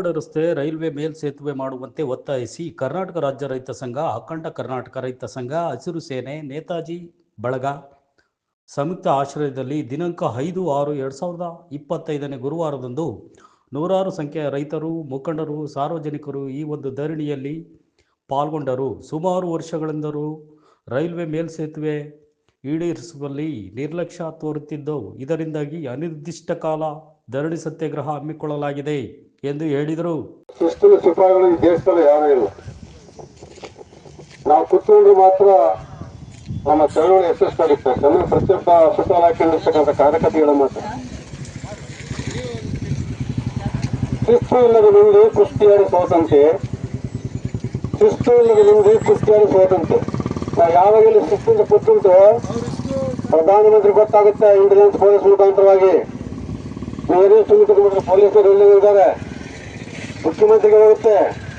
ಸಾಲುಗಡೆ ರಸ್ತೆ ರೈಲ್ವೆ ಮೇಲ್ಸೇತುವೆ ಮಾಡುವಂತೆ ಒತ್ತಾಯಿಸಿ ಕರ್ನಾಟಕ ರಾಜ್ಯ ರೈತ ಸಂಘ, ಅಖಂಡ ಕರ್ನಾಟಕ ರೈತ ಸಂಘ, ಹಸಿರು ಸೇನೆ, ನೇತಾಜಿ, ಬಳಗ. ಸಂಯುಕ್ತ ಆಶ್ರಯದಲ್ಲಿ ದಿನಾಂಕ ಐದು ಆರು ಎರಡು ಸಾವಿರದ ಇಪ್ಪತ್ತೈದನೇ ಗುರುವಾರದಂದು ನೂರಾರು ಸಂಖ್ಯೆಯ ರೈತರು, ಮುಖಂಡರು, ಸಾರ್ವಜನಿಕರು ಈ ಒಂದು ಧರಣಿಯಲ್ಲಿ ಪಾಲ್ಗೊಂಡರು. ಸುಮಾರು ವರ್ಷಗಳಿಂದಲೂ ರೈಲ್ವೆ ಮೇಲ್ಸೇತುವೆ ಈಡೇರಿಸುವಲ್ಲಿ ನಿರ್ಲಕ್ಷ್ಯ ತೋರುತ್ತಿದ್ದವು ಇದರಿಂದಾಗಿ ಅನಿರ್ದಿಷ್ಟ ಕಾಲ ಧರಣಿ ಸತ್ಯಾಗ್ರಹ ಹಮ್ಮಿಕೊಳ್ಳಲಾಗಿದೆ. ಎಂದು ಹೇಳಿದರು. ಶಿಸ್ತಿನ ಸಿಪಾಯಿಗಳು ಈ ದೇಶದಲ್ಲಿ ಯಾರೂ ಇಲ್ಲ. ನಾವು ಕೂತ್ಕೊಂಡ್ರೆ ಮಾತ್ರ ನಮ್ಮ ಚಳವಳಿ ಯಶಸ್ಸಾಗುತ್ತೆ. ನಮ್ಮ ಪ್ರತಿಯೊಬ್ಬ ಸುತ್ತಲ ಹಾಕೊಂಡಿರ್ತಕ್ಕಂಥ ಕಾರ್ಯಕರ್ತೆಗಳ ಮಾತ್ರ ಶಿಸ್ತು ಇಲ್ಲದ ಮುಂದೆ ಕುಸ್ತಿಯಾಡಿ ಸ್ವಾತಂತ್ರ್ಯ ಶಿಸ್ತು ಇಲ್ಲದ ಮುಂದೆ ಕುಸ್ತಿಯಾಡಿ ಸ್ವಾತಂತ್ರ್ಯ ನಾವು ಯಾವಾಗ ಇಲ್ಲಿ ಶಿಸ್ತಿಂದ ಕೂತ್ಕೊಂತು, ಪ್ರಧಾನಮಂತ್ರಿ ಗೊತ್ತಾಗುತ್ತೆ ಇಂಟೆಲಿಜೆನ್ಸ್ ಪೊಲೀಸ್ ಮುಖಾಂತರವಾಗಿ. ಬೇರೆ ಸುಮಿತ್ರ ಪೊಲೀಸರು お勤めてくれるって。